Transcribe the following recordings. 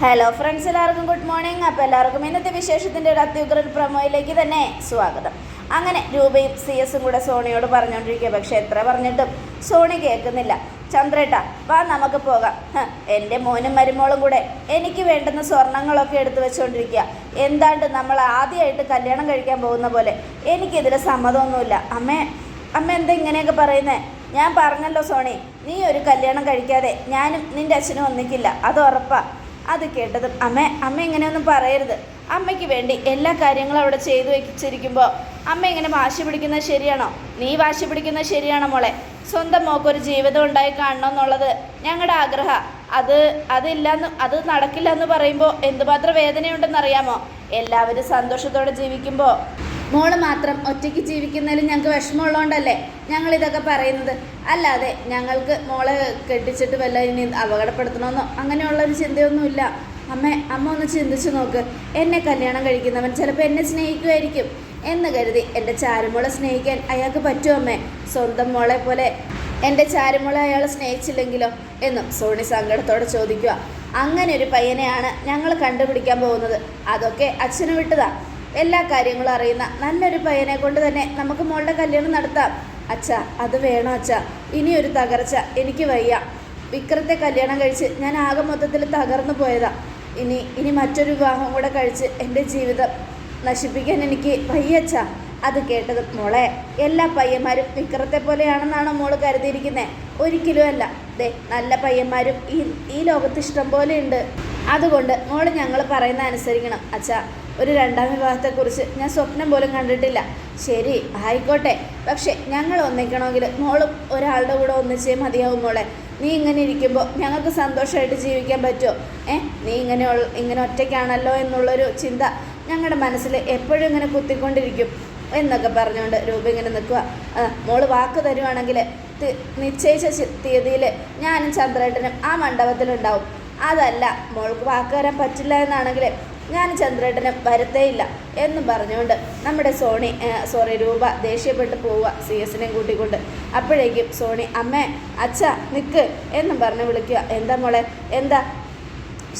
Hello friends എല്ലാവർക്കും good morning അപ്പോൾ എല്ലാവർക്കും ഇന്നത്തെ വിശേഷത്തിന്റെ ഒരു അത്യുഗ്രൻ പ്രമോയിലേക്ക് തന്നെ സ്വാഗതം. അങ്ങനെ രൂപയും സി എസും കൂടെ സോണിയോട് പറഞ്ഞുകൊണ്ടിരിക്കുക പക്ഷേ എത്ര പറഞ്ഞിട്ടും സോണി കേൾക്കുന്നില്ല. ചന്ദ്രേട്ട വാ നമുക്ക് പോകാം. എന്റെ മോനും മരുമോളും കൂടെ എനിക്ക് വേണ്ടുന്ന സ്വർണങ്ങളൊക്കെ എടുത്തു വെച്ചുകൊണ്ടിരിക്കുക എന്താണ്ട് നമ്മൾ ആദ്യമായിട്ട് കല്യാണം കഴിക്കാൻ പോകുന്ന പോലെ? എനിക്കിതിൽ സമ്മതമൊന്നുമില്ല. അമ്മേ അമ്മ എന്താ ഇങ്ങനെയൊക്കെ പറയുന്നേ? ഞാൻ പറഞ്ഞല്ലോ സോണി നീ ഒരു കല്യാണം കഴിക്കാതെ ഞാനും നിന്റെ അച്ഛനും ഒന്നിക്കില്ല. അത് ഉറപ്പാ. അത് കേട്ടതും അമ്മ അമ്മ ഇങ്ങനെയൊന്നും പറയരുത്. അമ്മയ്ക്ക് വേണ്ടി എല്ലാ കാര്യങ്ങളും അവിടെ ചെയ്തു വെച്ചിരിക്കുമ്പോൾ അമ്മ ഇങ്ങനെ വാശി പിടിക്കുന്നത് ശരിയാണോ? നീ വാശി പിടിക്കുന്നത് ശരിയാണോ മോളെ? സ്വന്തം മോക്കൊരു ജീവിതം ഉണ്ടായി കാണണം എന്നുള്ളത് ഞങ്ങളുടെ ആഗ്രഹം. അത് അതില്ലെന്ന് അത് നടക്കില്ല എന്ന് പറയുമ്പോൾ എന്തുമാത്രം വേദനയുണ്ടെന്നറിയാമോ? എല്ലാവരും സന്തോഷത്തോടെ ജീവിക്കുമ്പോൾ മോൾ മാത്രം ഒറ്റയ്ക്ക് ജീവിക്കുന്നതിൽ ഞങ്ങൾക്ക് വിഷമമുള്ളതുകൊണ്ടല്ലേ ഞങ്ങൾ ഇതൊക്കെ പറയുന്നത്. അല്ലാതെ ഞങ്ങൾക്ക് മോളെ കെട്ടിച്ചിട്ട് വല്ല ഇനി അപകടപ്പെടുത്തണമെന്നോ അങ്ങനെയുള്ളൊരു ചിന്തയൊന്നുമില്ല. അമ്മ അമ്മ ഒന്ന് ചിന്തിച്ചു നോക്ക്. എന്നെ കല്യാണം കഴിക്കുന്നവൻ ചിലപ്പോൾ എന്നെ സ്നേഹിക്കുമായിരിക്കും. എന്ന് കരുതി എന്റെ ചാരുമോളെ സ്നേഹിക്കാൻ അയാൾക്ക് പറ്റുമോ അമ്മേ? സ്വന്തം മോളെ പോലെ എന്റെ ചാരുമോളെ അയാളെ സ്നേഹിച്ചില്ലെങ്കിലോ? എന്നും സോണി സങ്കടത്തോടെ ചോദിക്കുക. അങ്ങനെ ഒരു പയ്യനെയാണ് ഞങ്ങൾ കണ്ടുപിടിക്കാൻ പോകുന്നത്. അതൊക്കെ അച്ഛന് വിട്ടതാ. എല്ലാ കാര്യങ്ങളും അറിയുന്ന നല്ലൊരു പയ്യനെ കൊണ്ട് തന്നെ നമുക്ക് മോളുടെ കല്യാണം നടത്താം. അച്ഛ അത് വേണം അച്ഛ. ഇനിയൊരു തകർച്ച. എനിക്ക് വയ്യ. വിക്രത്തെ കല്യാണം കഴിച്ച് ഞാൻ ആകെ മൊത്തത്തിൽ തകർന്നു പോയതാ. ഇനി ഇനി മറ്റൊരു വിവാഹം കൂടെ കഴിച്ച് എന്റെ ജീവിതം നശിപ്പിക്കാൻ എനിക്ക് വയ്യച്ച അത് കേട്ടത് മോളെ എല്ലാ പയ്യന്മാരും വിക്രത്തെ പോലെയാണെന്നാണോ മോൾ കരുതിയിരിക്കുന്നത് ഒരിക്കലും അല്ല. ദേ നല്ല പയ്യന്മാരും ഈ ഈ ലോകത്ത് ഇഷ്ടം പോലെ ഉണ്ട്. അതുകൊണ്ട് മോൾ ഞങ്ങൾ പറയുന്ന അനുസരിക്കണം അച്ഛാ. ഒരു രണ്ടാം വിവാഹത്തെക്കുറിച്ച് ഞാൻ സ്വപ്നം പോലും കണ്ടിട്ടില്ല. ശരി ആയിക്കോട്ടെ. പക്ഷെ ഞങ്ങൾ ഒന്നിക്കണമെങ്കിൽ മോളും ഒരാളുടെ കൂടെ ഒന്നിച്ചേ മതിയാവും മോളെ. നീ ഇങ്ങനെ ഇരിക്കുമ്പോൾ ഞങ്ങൾക്ക് സന്തോഷമായിട്ട് ജീവിക്കാൻ പറ്റുമോ? ഏ നീ ഇങ്ങനെ ഇങ്ങനെ ഒറ്റയ്ക്കാണല്ലോ എന്നുള്ളൊരു ചിന്ത ഞങ്ങളുടെ മനസ്സിൽ എപ്പോഴും ഇങ്ങനെ കുത്തിക്കൊണ്ടിരിക്കും എന്നൊക്കെ പറഞ്ഞുകൊണ്ട് രൂപ ഇങ്ങനെ നിൽക്കുക. മോൾ വാക്ക് തരുവാണെങ്കിൽ നിശ്ചയിച്ച തീയതിയിൽ ഞാനും ചന്ദ്രേട്ടനും ആ മണ്ഡപത്തിലുണ്ടാവും. അതല്ല മോൾക്ക് വാക്ക് തരാൻ പറ്റില്ല എന്നാണെങ്കിൽ ഞാൻ ചന്ദ്രേട്ടനും വരത്തേയില്ല എന്ന് പറഞ്ഞുകൊണ്ട് നമ്മുടെ സോണി സോറി രൂപ ദേഷ്യപ്പെട്ട് പോവുക സി എസിനെയും കൂട്ടിക്കൊണ്ട്. അപ്പോഴേക്കും സോണി അമ്മേ അച്ഛ നിൽക്ക് എന്നും പറഞ്ഞ് വിളിക്കുക. എന്താ മോളെ? എന്താ?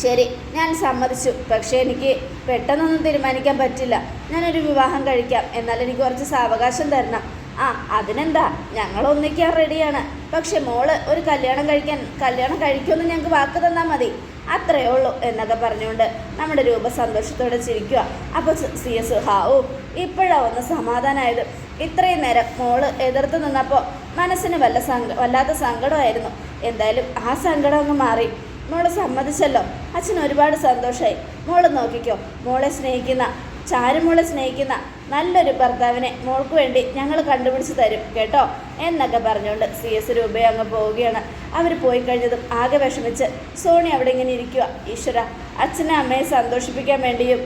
ശരി ഞാൻ സമ്മതിച്ചു. പക്ഷേ എനിക്ക് പെട്ടെന്നൊന്നും തീരുമാനിക്കാൻ പറ്റില്ല. ഞാനൊരു വിവാഹം കഴിക്കാം. എന്നാൽ എനിക്ക് കുറച്ച് സാവകാശം തരണം. ആ അതിനെന്താ? ഞങ്ങൾ ഒന്നിക്കാൻ റെഡിയാണ് പക്ഷെ മോൾ ഒരു കല്യാണം കഴിക്കാൻ കല്യാണം കഴിക്കുമെന്ന് ഞങ്ങൾക്ക് വാക്ക് തന്നാൽ മതി. അത്രയേ ഉള്ളൂ എന്നൊക്കെ പറഞ്ഞുകൊണ്ട് നമ്മുടെ രൂപ സന്തോഷത്തോടെ ചിരിക്കുക അപ്പോൾ സി എസ് ഹാവു ഇപ്പോഴാണ് ഒന്ന് സമാധാനമായത് ഇത്രയും നേരം മോൾ എതിർത്ത് നിന്നപ്പോൾ മനസ്സിന് വല്ല സങ്ക വല്ലാത്ത സങ്കടമായിരുന്നു. എന്തായാലും ആ സങ്കടം അങ്ങ് മാറി. മോൾ സമ്മതിച്ചല്ലോ. അച്ഛൻ ഒരുപാട് സന്തോഷമായി മോൾ നോക്കിക്കോ. മോളെ സ്നേഹിക്കുന്ന ചാരുമോളെ സ്നേഹിക്കുന്ന നല്ലൊരു ഭർത്താവിനെ മോൾക്ക് വേണ്ടി ഞങ്ങൾ കണ്ടുപിടിച്ച് തരും കേട്ടോ? എന്നൊക്കെ പറഞ്ഞുകൊണ്ട് സി എസ് രൂപയെ അങ്ങ് പോവുകയാണ്. അവർ പോയി കഴിഞ്ഞതും ആകെ വിഷമിച്ച് സോണി അവിടെ ഇങ്ങനെ ഇരിക്കുക ഈശ്വര അച്ഛനെ അമ്മയെ സന്തോഷിപ്പിക്കാൻ വേണ്ടിയും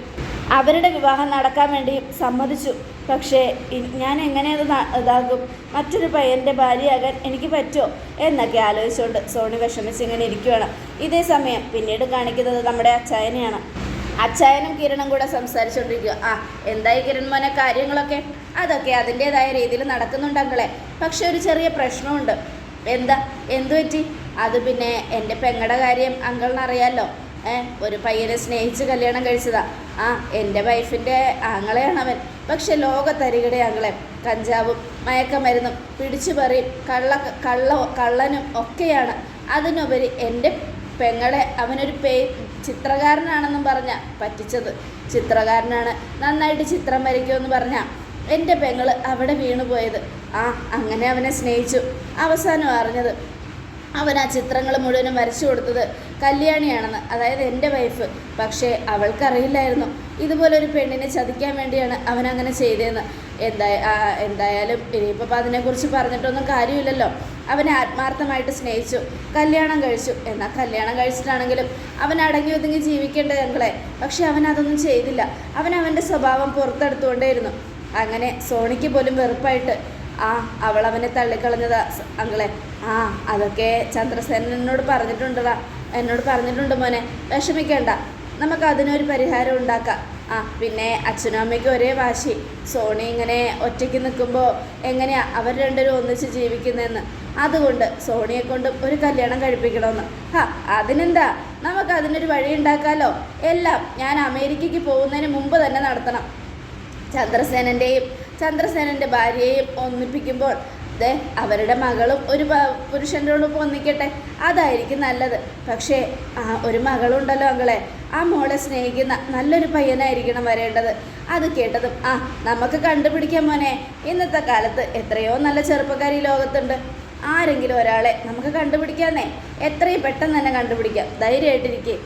അവരുടെ വിവാഹം നടക്കാൻ വേണ്ടിയും സമ്മതിച്ചു. പക്ഷേ ഞാൻ എങ്ങനെ അത് ഇതാകും മറ്റൊരു പയ്യന്റെ ഭാര്യയാകാൻ എനിക്ക് പറ്റുമോ? എന്നൊക്കെ ആലോചിച്ചുകൊണ്ട് സോണി വിഷമിച്ച് ഇങ്ങനെ ഇരിക്കുകയാണ് ഇതേ സമയം പിന്നീട് കാണിക്കുന്നത് നമ്മുടെ അച്ചായനെയാണ്. അച്ചായനും കിരണും കൂടെ സംസാരിച്ചുകൊണ്ടിരിക്കുക ആ എന്തായി കിരൺ മോനെ കാര്യങ്ങളൊക്കെ? അതൊക്കെ അതിന്റെതായ രീതിയിൽ നടക്കുന്നുണ്ടങ്ങളെ പക്ഷെ ഒരു ചെറിയ പ്രശ്നമുണ്ട്. എന്താ എന്തു പറ്റി? അത് പിന്നെ എന്റെ പെങ്ങടെ കാര്യം അങ്കിളിനറിയാലോ. ഏ ഒരു പയ്യനെ സ്നേഹിച്ച് കല്യാണം കഴിച്ചതാ. ആ എന്റെ വൈഫിന്റെ ആങ്ങളെയാണ് അവൻ പക്ഷെ ലോകത്തരികടെ ആങ്ങളെ കഞ്ചാവും മയക്കമരുന്നും പിടിച്ചു പറയും കള്ള കള്ള കള്ളനും ഒക്കെയാണ്. അതിനുപരി എന്റെ പെങ്ങളെ അവനൊരു പേ ചിത്രകാരനാണെന്നും പറഞ്ഞ പറ്റിച്ചത്. ചിത്രകാരനാണ് നന്നായിട്ട് ചിത്രം വരയ്ക്കുമെന്ന് പറഞ്ഞ എന്റെ പെങ്ങൾ അവിടെ വീണു പോയത്. ആ അങ്ങനെ അവനെ സ്നേഹിച്ചു. അവസാനം അറിഞ്ഞത് അവൻ ആ ചിത്രങ്ങൾ മുഴുവനും വരച്ചു കൊടുത്തത് കല്യാണിയാണെന്ന് അതായത് എന്റെ വൈഫ് പക്ഷേ അവൾക്കറിയില്ലായിരുന്നു. ഇതുപോലൊരു പെണ്ണിനെ ചതിക്കാൻ വേണ്ടിയാണ് അവൻ അങ്ങനെ ചെയ്തതെന്ന്. എന്താ എന്തായാലും ഇനിയിപ്പോൾ അതിനെക്കുറിച്ച് പറഞ്ഞിട്ടൊന്നും കാര്യമില്ലല്ലോ. അവനെ ആത്മാർത്ഥമായിട്ട് സ്നേഹിച്ചു കല്യാണം കഴിച്ചു. എന്നാൽ കല്യാണം കഴിച്ചിട്ടാണെങ്കിലും അവൻ അടങ്ങി ഒതുങ്ങി ജീവിക്കേണ്ട ഞങ്ങളെ പക്ഷെ അവൻ അതൊന്നും ചെയ്തില്ല. അവൻ അവന്റെ സ്വഭാവം പുറത്തെടുത്തുകൊണ്ടേയിരുന്നു. അങ്ങനെ സോണിക്ക് പോലും വെറുപ്പായിട്ട് ആ അവൾ അവനെ തള്ളിക്കളഞ്ഞതാ അങ്ങളെ ആ അതൊക്കെ ചന്ദ്രസേനോട് പറഞ്ഞിട്ടുണ്ടടാ. എന്നോട് പറഞ്ഞിട്ടുണ്ട് മോനെ. വിഷമിക്കേണ്ട. നമുക്ക് അതിനൊരു പരിഹാരം ഉണ്ടാക്കാം. ആ പിന്നെ അച്ഛനും അമ്മയ്ക്കും ഒരേ വാശി. സോണി ഇങ്ങനെ ഒറ്റയ്ക്ക് നിൽക്കുമ്പോൾ എങ്ങനെയാ അവർ രണ്ടുപേരും ഒന്നിച്ച് ജീവിക്കുന്നതെന്ന്. അതുകൊണ്ട് സോണിയെ കൊണ്ടും ഒരു കല്യാണം കഴിപ്പിക്കണമെന്ന്. ഹാ അതിനെന്താ? നമുക്ക് അതിനൊരു വഴി ഉണ്ടാക്കാമല്ലോ എല്ലാം ഞാൻ അമേരിക്കയ്ക്ക് പോകുന്നതിന് മുമ്പ് തന്നെ നടത്തണം. ചന്ദ്രസേനന്റെയും ചന്ദ്രസേനന്റെ ഭാര്യയെയും ഒന്നിപ്പിക്കുമ്പോൾ ദേ അവരുടെ മകളും ഒരു പുരുഷന്റെ ഒപ്പം ഒന്നിക്കട്ടെ? അതായിരിക്കും നല്ലത്. പക്ഷേ ഒരു മകളുണ്ടല്ലോ അങ്ങളെ ആ മോളെ സ്നേഹിക്കുന്ന നല്ലൊരു പയ്യനായിരിക്കണം വരേണ്ടത്. അത് കേട്ടതും ആ നമുക്ക് കണ്ടുപിടിക്കാൻ മോനെ. ഇന്നത്തെ കാലത്ത് എത്രയോ നല്ല ചെറുപ്പക്കാരി ലോകത്തുണ്ട്. ആരെങ്കിലും ഒരാളെ നമുക്ക് കണ്ടുപിടിക്കാന്നേ. എത്രയും പെട്ടെന്ന് തന്നെ കണ്ടുപിടിക്കാം. ധൈര്യമായിട്ടിരിക്കേ.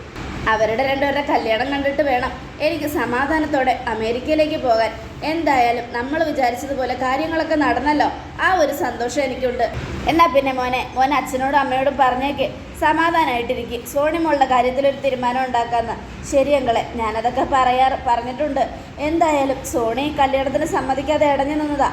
അവരുടെ രണ്ടുപേരുടെ കല്യാണം കണ്ടിട്ട് വേണം എനിക്ക് സമാധാനത്തോടെ അമേരിക്കയിലേക്ക് പോകാൻ. എന്തായാലും നമ്മൾ വിചാരിച്ചതുപോലെ കാര്യങ്ങളൊക്കെ നടന്നല്ലോ. ആ ഒരു സന്തോഷം എനിക്കുണ്ട്. എന്നാൽ പിന്നെ മോനെ മോൻ അച്ഛനോടും അമ്മയോടും പറഞ്ഞേക്ക്. സമാധാനമായിട്ടിരിക്കും സോണി മോളുടെ കാര്യത്തിൽ ഒരു തീരുമാനം ഉണ്ടാക്കാമെന്ന് ശരി അങ്കളെ ഞാനതൊക്കെ പറയാറ് പറഞ്ഞിട്ടുണ്ട്. എന്തായാലും സോണി കല്യാണത്തിന് സമ്മതിക്കാതെ ഇടഞ്ഞു നിന്നതാ.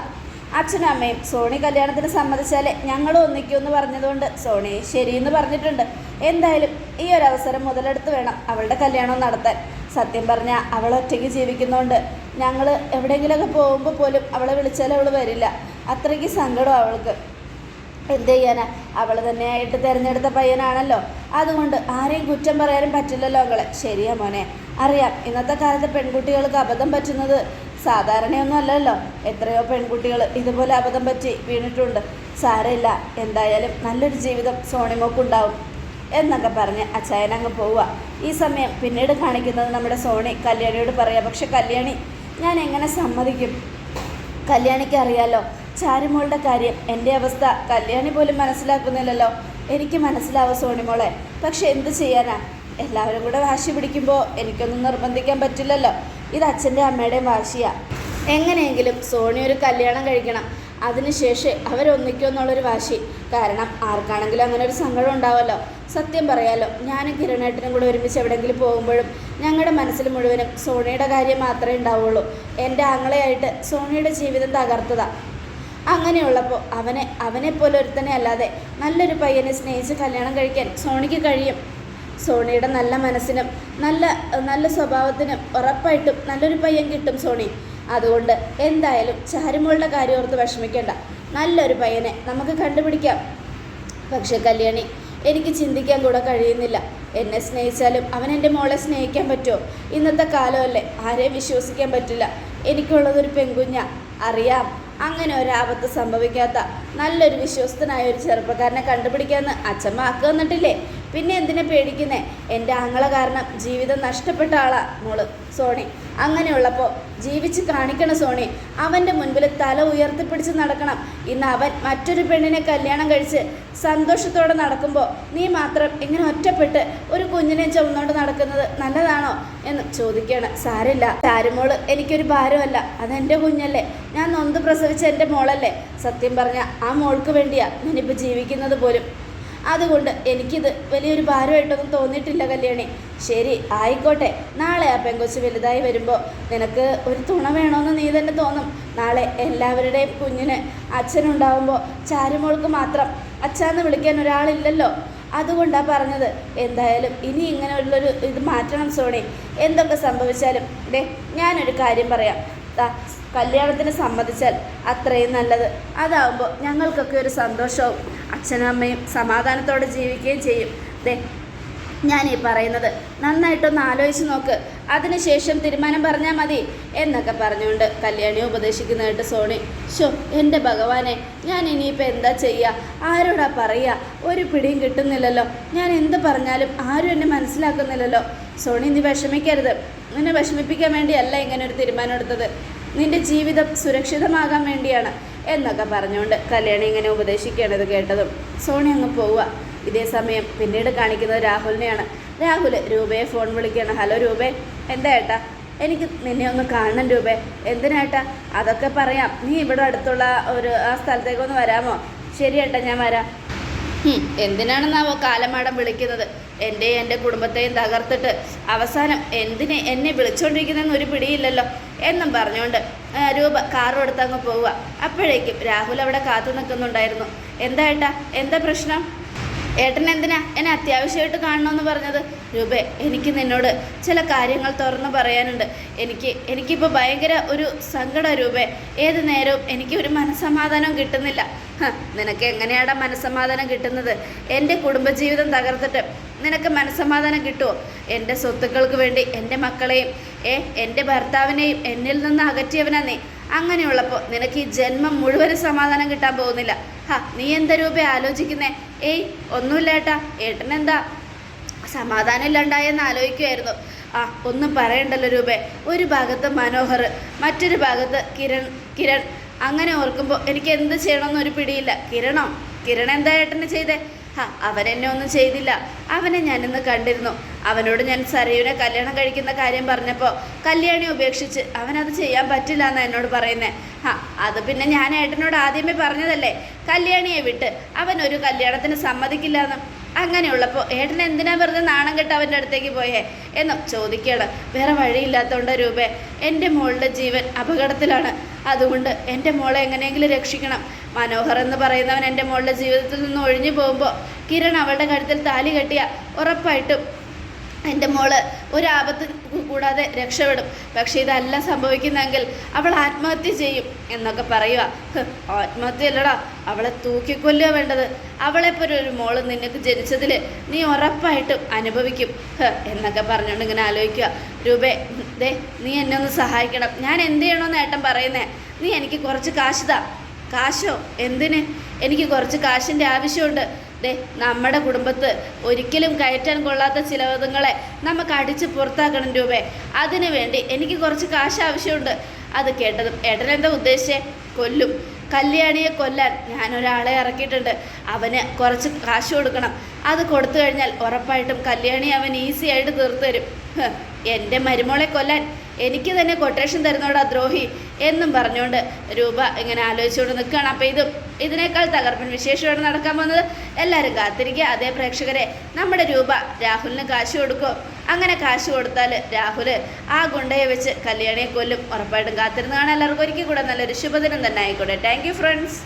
അച്ഛനും അമ്മയും സോണി കല്യാണത്തിന് സമ്മതിച്ചാലേ ഞങ്ങളും ഒന്നിക്കുമെന്ന് പറഞ്ഞതുകൊണ്ട് സോണി ശരിയെന്ന് പറഞ്ഞിട്ടുണ്ട്. എന്തായാലും ഈ ഒരു അവസരം മുതലെടുത്ത് വേണം അവളുടെ കല്യാണം നടത്താൻ. സത്യം പറഞ്ഞാൽ അവൾ ഒറ്റയ്ക്ക് ജീവിക്കുന്നതുകൊണ്ട് ഞങ്ങൾ എവിടെയെങ്കിലുമൊക്കെ പോകുമ്പോൾ പോലും അവളെ വിളിച്ചാൽ അവൾ വരില്ല. അത്രയ്ക്ക് സങ്കടം അവൾക്ക്. എന്ത് ചെയ്യാനാ? അവൾ തന്നെയായിട്ട് തിരഞ്ഞെടുത്ത പയ്യനാണല്ലോ. അതുകൊണ്ട് ആരെയും കുറ്റം പറയാനും പറ്റില്ലല്ലോ അവളെ. ശരിയാ മോനെ. അറിയാം ഇന്നത്തെ കാലത്ത് പെൺകുട്ടികൾക്ക് അബദ്ധം പറ്റുന്നത് സാധാരണയൊന്നും അല്ലല്ലോ. എത്രയോ പെൺകുട്ടികൾ ഇതുപോലെ അബദ്ധം പറ്റി വീണിട്ടുണ്ട്. സാരമില്ല എന്തായാലും നല്ലൊരു ജീവിതം സോണിമോക്കുണ്ടാവും എന്നൊക്കെ പറഞ്ഞ് അച്ചായൻ അങ്ങ് പോവുക. ഈ സമയം പിന്നീട് കാണിക്കുന്നത് നമ്മുടെ സോണി കല്യാണിയോട് പറയാം. പക്ഷെ കല്യാണി ഞാൻ എങ്ങനെ സമ്മതിക്കും? കല്യാണിക്ക് അറിയാലോ ചാരുമോളുടെ കാര്യം എന്റെ അവസ്ഥ കല്യാണി പോലും മനസ്സിലാക്കുന്നില്ലല്ലോ. എനിക്ക് മനസ്സിലാവും സോണിമോളെ. പക്ഷെ എന്ത് ചെയ്യാനാ? എല്ലാവരും കൂടെ വാശി പിടിക്കുമ്പോൾ എനിക്കൊന്നും നിർബന്ധിക്കാൻ പറ്റില്ലല്ലോ. ഇത് അച്ഛന്റെ അമ്മയുടെയും വാശിയാണ് എങ്ങനെയെങ്കിലും സോണി ഒരു കല്യാണം കഴിക്കണം. അതിനുശേഷം അവരൊന്നിക്കുമെന്നുള്ളൊരു വാശി. കാരണം ആർക്കാണെങ്കിലും അങ്ങനെ ഒരു സങ്കടം ഉണ്ടാവുമല്ലോ സത്യം പറയാലോ ഞാനും കിരണേട്ടനും കൂടെ ഒരുമിച്ച് എവിടെയെങ്കിലും പോകുമ്പോഴും ഞങ്ങളുടെ മനസ്സിൽ മുഴുവനും സോണിയുടെ കാര്യം മാത്രമേ ഉണ്ടാവുള്ളൂ. എന്റെ ആങ്ങളെയായിട്ട് സോണിയുടെ ജീവിതം തകർത്തതാ. അങ്ങനെയുള്ളപ്പോൾ അവനെ അവനെപ്പോലെ ഒരുത്തനെ അല്ലാതെ നല്ലൊരു പയ്യനെ സ്നേഹിച്ച് കല്യാണം കഴിക്കാൻ സോണിക്ക് കഴിയും. സോണിയുടെ നല്ല മനസ്സിനും നല്ല നല്ല സ്വഭാവത്തിനും ഉറപ്പായിട്ടും നല്ലൊരു പയ്യൻ കിട്ടും സോണി. അതുകൊണ്ട് എന്തായാലും ചാരുമോളുടെ കാര്യം ഓർത്ത് വിഷമിക്കേണ്ട. നല്ലൊരു പയ്യനെ നമുക്ക് കണ്ടുപിടിക്കാം. പക്ഷെ കല്യാണി എനിക്ക് ചിന്തിക്കാൻ കൂടെ കഴിയുന്നില്ല. എന്നെ സ്നേഹിച്ചാലും അവൻ എന്റെ മോളെ സ്നേഹിക്കാൻ പറ്റുമോ? ഇന്നത്തെ കാലമല്ലേ ആരെയും വിശ്വസിക്കാൻ പറ്റില്ല. എനിക്കുള്ളതൊരു പെൺകുഞ്ഞ. അറിയാം. അങ്ങനെ ഒരു ആപത്ത് സംഭവിക്കാത്ത നല്ലൊരു വിശ്വസ്തനായ ഒരു ചെറുപ്പക്കാരനെ കണ്ടുപിടിക്കാമെന്ന് അച്ഛമ്മ വാക്ക് തന്നിട്ടില്ലേ? പിന്നെ എന്തിനെ പേടിക്കുന്നേ? എന്റെ ആങ്ങള കാരണം ജീവിതം നഷ്ടപ്പെട്ട ആളാ മോൾ സോണി. അങ്ങനെയുള്ളപ്പോൾ ജീവിച്ച് കാണിക്കണം സോണി അവന്റെ മുൻപിൽ തല ഉയർത്തിപ്പിടിച്ച് നടക്കണം. ഇന്ന് അവൻ മറ്റൊരു പെണ്ണിനെ കല്യാണം കഴിച്ച് സന്തോഷത്തോടെ നടക്കുമ്പോൾ നീ മാത്രം ഇങ്ങനെ ഒറ്റപ്പെട്ട് ഒരു കുഞ്ഞിനെ ചുമന്നുകൊണ്ട് നടക്കുന്നത് നല്ലതാണോ എന്ന് ചോദിക്കുകയാണ് സാരില്ല ചാരുമോൾ എനിക്കൊരു ഭാരമല്ല. അതെന്റെ കുഞ്ഞല്ലേ. ഞാൻ നൊന്ത് പ്രസവിച്ച എന്റെ മോളല്ലേ. സത്യം പറഞ്ഞ ആ മോൾക്ക് വേണ്ടിയാ ഞാനിപ്പോൾ ജീവിക്കുന്നത് പോലും. അതുകൊണ്ട് എനിക്കിത് വലിയൊരു ഭാരമായിട്ടൊന്നും തോന്നിയിട്ടില്ല കല്യാണി. ശരി ആയിക്കോട്ടെ. നാളെ ആ പെങ്കൊച്ച് വലുതായി വരുമ്പോൾ നിനക്ക് ഒരു തുണ വേണമെന്ന് നീ തന്നെ തോന്നും. നാളെ എല്ലാവരുടെയും കുഞ്ഞിന് അച്ഛനുണ്ടാവുമ്പോൾ ചാരുമോൾക്ക് മാത്രം അച്ഛന്ന് വിളിക്കാൻ ഒരാളില്ലല്ലോ. അതുകൊണ്ടാണ് പറഞ്ഞത്. എന്തായാലും ഇനി ഇങ്ങനെയുള്ളൊരു ഇത് മാറ്റണം സോണി. എന്തൊക്കെ സംഭവിച്ചാലും ഡേ ഞാനൊരു കാര്യം പറയാം. കല്യാണത്തിന് സമ്മതിച്ചാൽ അത്രയും നല്ലത്. അതാവുമ്പോൾ ഞങ്ങൾക്കൊക്കെ ഒരു സന്തോഷവും അച്ഛനും അമ്മയും സമാധാനത്തോടെ ജീവിക്കുകയും ചെയ്യും. ദേ ഞാൻ ഈ പറയുന്നത്. നന്നായിട്ടൊന്ന് ആലോചിച്ച് നോക്ക്. അതിനുശേഷം തീരുമാനം പറഞ്ഞാൽ മതി എന്നൊക്കെ പറഞ്ഞുകൊണ്ട് കല്യാണിയെ ഉപദേശിക്കുന്നതായിട്ട് സോണി ഷോ എന്റെ ഭഗവാനെ ഞാൻ ഇനിയിപ്പോൾ എന്താ ചെയ്യുക ആരോടാ പറയുക ഒരു പിടിയും കിട്ടുന്നില്ലല്ലോ. ഞാൻ എന്ത് പറഞ്ഞാലും ആരും എന്നെ മനസ്സിലാക്കുന്നില്ലല്ലോ. സോണി നീ വിഷമിക്കരുത്. നിന്നെ വിഷമിപ്പിക്കാൻ വേണ്ടിയല്ല ഇങ്ങനെ ഒരു തീരുമാനം എടുത്തത്. നിന്റെ ജീവിതം സുരക്ഷിതമാകാൻ വേണ്ടിയാണ് എന്നൊക്കെ പറഞ്ഞുകൊണ്ട് കല്യാണി ഇങ്ങനെ ഉപദേശിക്കുകയാണ് ഇത് കേട്ടതും. സോണി അങ്ങ് പോവുക. ഇതേ സമയം പിന്നീട് കാണിക്കുന്നത് രാഹുലിനെയാണ്. രാഹുൽ രൂപയെ ഫോൺ വിളിക്കുകയാണ്. ഹലോ രൂപേ എന്താ ഏട്ടാ? എനിക്ക് നിന്നെ ഒന്ന് കാണണം രൂപേ. എന്തിനേട്ടാ അതൊക്കെ പറയാം. നീ ഇവിടെ അടുത്തുള്ള ഒരു ആ സ്ഥലത്തേക്കൊന്ന് വരാമോ? ശരി ഏട്ടാ ഞാൻ വരാം. എന്തിനാണെന്നാവോ കാലമാടം വിളിക്കുന്നത്. എന്റെയും എന്റെ കുടുംബത്തെയും തകർത്തിട്ട് അവസാനം എന്തിനെ എന്നെ വിളിച്ചുകൊണ്ടിരിക്കുന്നതെന്ന് ഒരു പിടിയില്ലല്ലോ എന്നും പറഞ്ഞുകൊണ്ട് രൂപ കാറും എടുത്ത് അങ്ങ് പോവുക. അപ്പോഴേക്കും രാഹുൽ അവിടെ കാത്തു നിൽക്കുന്നുണ്ടായിരുന്നു. എന്താ ഏട്ടാ? എന്താ പ്രശ്നം? ഏട്ടൻ എന്തിനാ എന്നെ അത്യാവശ്യമായിട്ട് കാണണമെന്ന് പറഞ്ഞത്? രൂപേ എനിക്ക് നിന്നോട് ചില കാര്യങ്ങൾ തുറന്നു പറയാനുണ്ട്. എനിക്ക് എനിക്കിപ്പോൾ ഭയങ്കര ഒരു സങ്കട രൂപേ. ഏത് നേരവും എനിക്ക് ഒരു മനസ്സമാധാനം കിട്ടുന്നില്ല. നിനക്ക് എങ്ങനെയാടാ മനസ്സമാധാനം കിട്ടുന്നത്? എന്റെ കുടുംബജീവിതം തകർത്തിട്ട് നിനക്ക് മനസ്സമാധാനം കിട്ടുമോ എന്റെ സ്വത്തുക്കൾക്ക് വേണ്ടി എന്റെ മക്കളെയും ഏ എന്റെ ഭർത്താവിനെയും എന്നിൽ നിന്ന് അകറ്റിയവനാ നീ. അങ്ങനെയുള്ളപ്പോൾ നിനക്ക് ഈ ജന്മം മുഴുവൻ സമാധാനം കിട്ടാൻ പോകുന്നില്ല. ഹാ നീ എന്താ രൂപ ആലോചിക്കുന്നേ? ഏയ് ഒന്നുമില്ല ഏട്ടാ. ഏട്ടനെന്താ? സമാധാനം ഇല്ലാണ്ടായെന്ന് ആലോചിക്കുമായിരുന്നു ആ ഒന്നും പറയണ്ടല്ലോ രൂപേ. ഒരു ഭാഗത്ത് മനോഹർ മറ്റൊരു ഭാഗത്ത് കിരൺ കിരൺ. അങ്ങനെ ഓർക്കുമ്പോൾ എനിക്ക് എന്ത് ചെയ്യണമെന്ന് ഒരു പിടിയില്ല. കിരണോ? കിരൺ എന്താ ഏട്ടന് ചെയ്തേ? ഹാ അവനെന്നെ ഒന്നും ചെയ്തില്ല. അവനെ ഞാനിന്ന് കണ്ടിരുന്നു. അവനോട് ഞാൻ സരയുവിനെ കല്യാണം കഴിക്കുന്ന കാര്യം പറഞ്ഞപ്പോൾ കല്യാണി ഉപേക്ഷിച്ച് അവനത് ചെയ്യാൻ പറ്റില്ല എന്നാണ് എന്നോട് പറയുന്നത് ആ അത് പിന്നെ ഞാൻ ഏട്ടനോട് ആദ്യമേ പറഞ്ഞതല്ലേ? കല്യാണിയെ വിട്ട് അവൻ ഒരു കല്യാണത്തിന് സമ്മതിക്കില്ല എന്നും അങ്ങനെയുള്ളപ്പോൾ ഏട്ടൻ എന്തിനാ വെറുതെ നാണം കെട്ട് അവന്റെ അടുത്തേക്ക് പോയേ? എന്നും ചോദിക്കുകയാണ്. വേറെ വഴിയില്ലാത്തതുകൊണ്ട് രൂപേ എന്റെ മോളുടെ ജീവൻ അപകടത്തിലാണ്. അതുകൊണ്ട് എന്റെ മോളെ എങ്ങനെയെങ്കിലും രക്ഷിക്കണം. മനോഹർ എന്ന് പറയുന്നവൻ എന്റെ മോളുടെ ജീവിതത്തിൽ നിന്ന് ഒഴിഞ്ഞു പോകുമ്പോൾ കിരൺ അവളുടെ കഴുത്തിൽ താലി കെട്ടിയ ഉറപ്പായിട്ടും എന്റെ മോൾ ഒരാപത്ത് കൂടാതെ രക്ഷപ്പെടും. പക്ഷേ ഇതല്ല സംഭവിക്കുന്നെങ്കിൽ അവൾ ആത്മഹത്യ ചെയ്യും എന്നൊക്കെ പറയുക ആത്മഹത്യ അല്ലടാ അവളെ തൂക്കിക്കൊല്ലുക വേണ്ടത്. അവളെപ്പോലെ ഒരു മോൾ നിനക്ക് ജനിച്ചതിൽ നീ ഉറപ്പായിട്ടും അനുഭവിക്കും. എന്നൊക്കെ പറഞ്ഞുകൊണ്ട് ഇങ്ങനെ ആലോചിക്കുക രൂപേ ദേ നീ എന്നെ ഒന്ന് സഹായിക്കണം. ഞാൻ എന്ത് ചെയ്യണമെന്ന് ഏട്ടൻ പറയുന്നേ. നീ എനിക്ക് കുറച്ച് കാശ് താ. കാശോ? എന്തിന്? എനിക്ക് കുറച്ച് കാശിന്റെ ആവശ്യമുണ്ട്. ദേ നമ്മുടെ കുടുംബത്ത് ഒരിക്കലും കയറ്റാൻ കൊള്ളാത്ത ചിലവതുങ്ങളെ നമുക്ക് അടിച്ച് പുറത്താക്കണം രൂപേ. അതിനു വേണ്ടി എനിക്ക് കുറച്ച് കാശ് ആവശ്യമുണ്ട്. അത് കേട്ടതും ഏട്ടനെന്താ ഉദ്ദേശിച്ചേ? കൊല്ലും. കല്യാണിയെ കൊല്ലാൻ ഞാനൊരാളെ ഇറക്കിയിട്ടുണ്ട്. അവന് കുറച്ച് കാശ് കൊടുക്കണം. അത് കൊടുത്തു കഴിഞ്ഞാൽ ഉറപ്പായിട്ടും കല്യാണി അവൻ ഈസി ആയിട്ട് തീർത്തു തരും എന്റെ മരുമോളെ കൊല്ലാൻ എനിക്ക് തന്നെ കൊട്ടേഷൻ തരുന്നോടാ ദ്രോഹി എന്നും പറഞ്ഞുകൊണ്ട് രൂപ ഇങ്ങനെ ആലോചിച്ചുകൊണ്ട് നിൽക്കുകയാണ്. അപ്പോൾ ഇതും ഇതിനേക്കാൾ തകർപ്പൻ വിശേഷമാണ് നടക്കാൻ പോകുന്നത് എല്ലാവരും കാത്തിരിക്കുക. അതേ പ്രേക്ഷകരെ നമ്മുടെ രൂപ രാഹുലിന് കാശ് കൊടുക്കും. അങ്ങനെ കാശ് കൊടുത്താൽ രാഹുൽ ആ ഗുണ്ടയെ വെച്ച് കല്യാണിയെ കൊല്ലും. ഉറപ്പായിട്ടും കാത്തിരുന്ന് കാണാൻ എല്ലാവർക്കും ഒരിക്കൽ കൂടെ നല്ലൊരു ശുഭദിനം തന്നെ ആയിക്കോട്ടെ. Thank friends